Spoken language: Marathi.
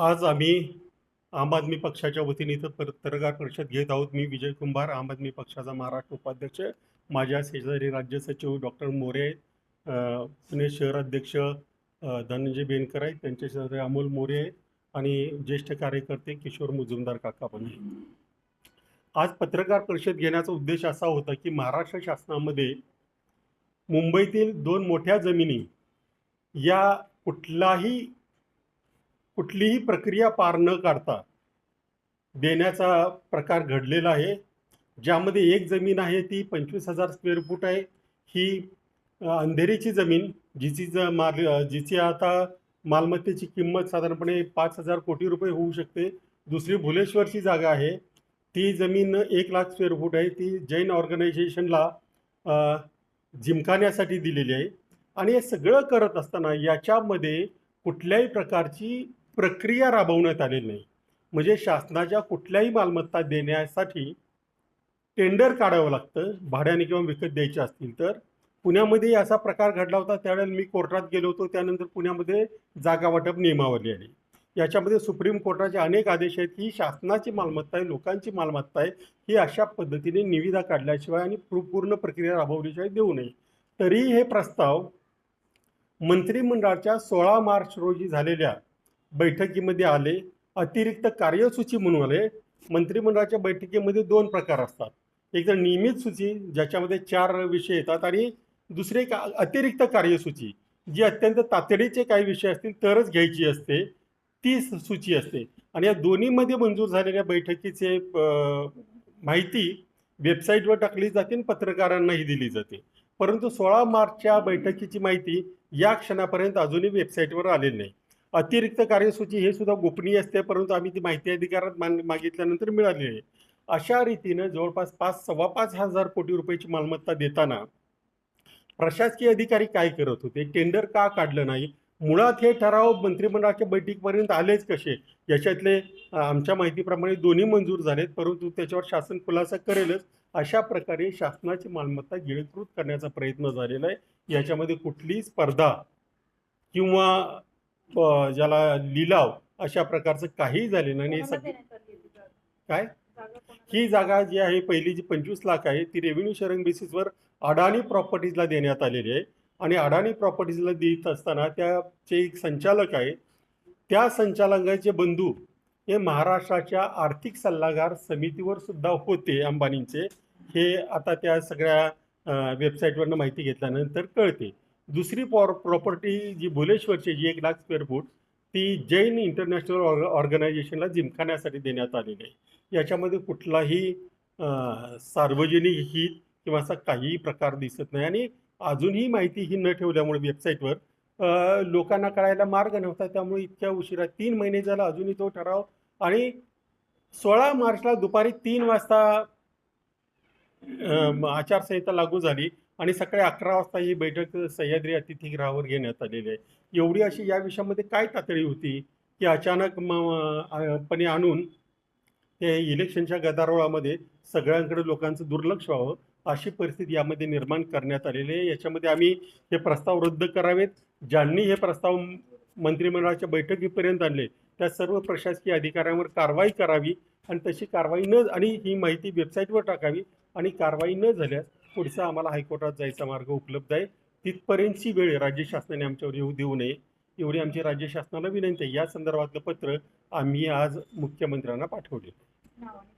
आज आम्ही आम आदमी पक्षाच्या वतीने इथं पत्रकार परिषद घेत आहोत. मी विजय कुंभार आम आदमी पक्षाचा महाराष्ट्र उपाध्यक्ष. माझ्या शेजारी राज्य सचिव डॉक्टर मोरे पुणे शहराध्यक्ष धनंजय बेनकर आहेत. त्यांच्या शेजारी अमोल मोरे आहेत आणि ज्येष्ठ कार्यकर्ते किशोर मुजुमदार काका पण आहेत. आज पत्रकार परिषद घेण्याचा उद्देश असा होता की महाराष्ट्र शासनामध्ये मुंबईतील दोन मोठ्या जमिनी या कुठलाही कुठलीही प्रक्रिया पार न काढता देण्याचा प्रकार घडलेला आहे. ज्यामध्ये एक जमीन आहे ती पंचवीस हजार स्क्वेअर फूट आहे. ही अंधेरीची जमीन जिची ज माल जिची आता मालमत्तेची किंमत साधारणपणे पाच हजार कोटी रुपये होऊ शकते. दुसरी भुलेश्वरची जागा आहे. ती जमीन एक लाख स्क्वेअर फूट आहे. ती जैन ऑर्गनायझेशनला अ, जिमखान्यासाठी दिलेली आहे. आणि हे सगळं करत असताना याच्यामध्ये कुठल्याही प्रकारची प्रक्रिया राबवण्यात आलेली नाही. म्हणजे शासनाच्या कुठल्याही मालमत्ता देण्यासाठी टेंडर काढावं लागतं. भाड्याने किंवा विकत द्यायचे असतील तर. पुण्यामध्ये असा प्रकार घडला होता. त्यावेळेला मी कोर्टात गेलो होतो. त्यानंतर पुण्यामध्ये जागा वाटप नियमावली आली. याच्यामध्ये सुप्रीम कोर्टाचे अनेक आदेश आहेत की शासनाची मालमत्ता आहे लोकांची मालमत्ता आहे ही अशा पद्धतीने निविदा काढल्याशिवाय आणि पूर्ण प्रक्रिया राबवल्याशिवाय देऊ नये. तरी हे प्रस्ताव मंत्रिमंडळाच्या सोळा मार्च रोजी झालेल्या बैठकीमध्ये आले. अतिरिक्त कार्यसूची म्हणून आले. मंत्रिमंडळाच्या बैठकीमध्ये दोन प्रकार असतात. एक तर नियमित सूची ज्याच्यामध्ये चार विषय येतात आणि दुसरे का अतिरिक्त कार्यसूची जी अत्यंत तातडीचे काही विषय असतील तरच घ्यायची असते. ती सूची असते. आणि या दोन्हीमध्ये मंजूर झालेल्या बैठकीचे माहिती वेबसाईटवर टाकली जाते आणि पत्रकारांनाही दिली जाते. परंतु सोळा मार्चच्या बैठकीची माहिती या क्षणापर्यंत अजूनही वेबसाईटवर आलेली नाही. अतिरिक्त कार्यसूची हे सुद्धा गोपनीय असते परंतु आम्ही ती माहिती अधिकारात मान मागितल्यानंतर मिळाली आहे. अशा रीतीनं जवळपास पाच सव्वा पाच हजार कोटी रुपयाची मालमत्ता देताना प्रशासकीय अधिकारी काय करत होते? टेंडर का काढलं नाही? मुळात हे ठराव मंत्रिमंडळाच्या बैठकीपर्यंत आलेच कसे? याच्यातले आमच्या माहितीप्रमाणे दोन्ही मंजूर झालेत परंतु त्याच्यावर शासन खुलासा करेलच अशा प्रकारे शासनाची मालमत्ता गिळकृत करण्याचा प्रयत्न झालेला आहे. याच्यामध्ये कुठलीही स्पर्धा किंवा ज्याला लिलाव अशा प्रकारचं काहीही झाले नाही आणि? काय? ही जागा जी आहे पहिली जी पंचवीस लाख आहे ती रेव्हेन्यू शेअरिंग बेसिसवर अडाणी प्रॉपर्टीजला देण्यात आलेली आहे. आणि अडाणी प्रॉपर्टीजला देत असताना त्याचे एक संचालक आहे. त्या संचालकाचे बंधू हे महाराष्ट्राच्या आर्थिक सल्लागार समितीवर सुद्धा होते अंबानींचे. हे आता त्या सगळ्या वेबसाईटवरनं माहिती घेतल्यानंतर कळते. दुसरी पॉ प्रॉपर्टी जी भुलेश्वरची जी एक लाख स्क्वेअर फूट ती जैन इंटरनॅशनल ऑर्ग ऑर्गनायझेशनला जिमखान्यासाठी देण्यात आलेली आहे. याच्यामध्ये कुठलाही सार्वजनिक हित किंवा असा काहीही प्रकार दिसत नाही. आणि अजूनही माहिती ही न ठेवल्यामुळे वेबसाईटवर लोकांना कळायला मार्ग नव्हता. त्यामुळे इतक्या उशिरा तीन महिने झाला अजूनही तो ठराव. आणि सोळा मार्चला दुपारी तीन वाजता आचारसंहिता लागू झाली. आणि सकाळी अकरा वाजता ही बैठक सह्याद्री अतिथीगृहावर घेण्यात आलेली आहे. एवढी अशी या विषयामध्ये काय तातडी होती की अचानक म पणे आणून ते इलेक्शनच्या गदारोळामध्ये सगळ्यांकडे लोकांचं दुर्लक्ष व्हावं अशी परिस्थिती यामध्ये निर्माण करण्यात आलेली आहे. याच्यामध्ये आम्ही हे प्रस्ताव रद्द करावेत. ज्यांनी हे प्रस्ताव मंत्रिमंडळाच्या बैठकीपर्यंत आणले त्या सर्व प्रशासकीय अधिकाऱ्यांवर कारवाई करावी आणि तशी कारवाई न आणि ही माहिती वेबसाईटवर टाकावी आणि कारवाई न झाल्यास पुढचा आम्हाला हायकोर्टात जायचा मार्ग उपलब्ध आहे. तिथपर्यंतची वेळ राज्य शासनाने आमच्यावर येऊ देऊ नये. एवढी आमची राज्य शासनाला विनंती आहे. या संदर्भातलं पत्र आम्ही आज मुख्यमंत्र्यांना पाठवले. हो.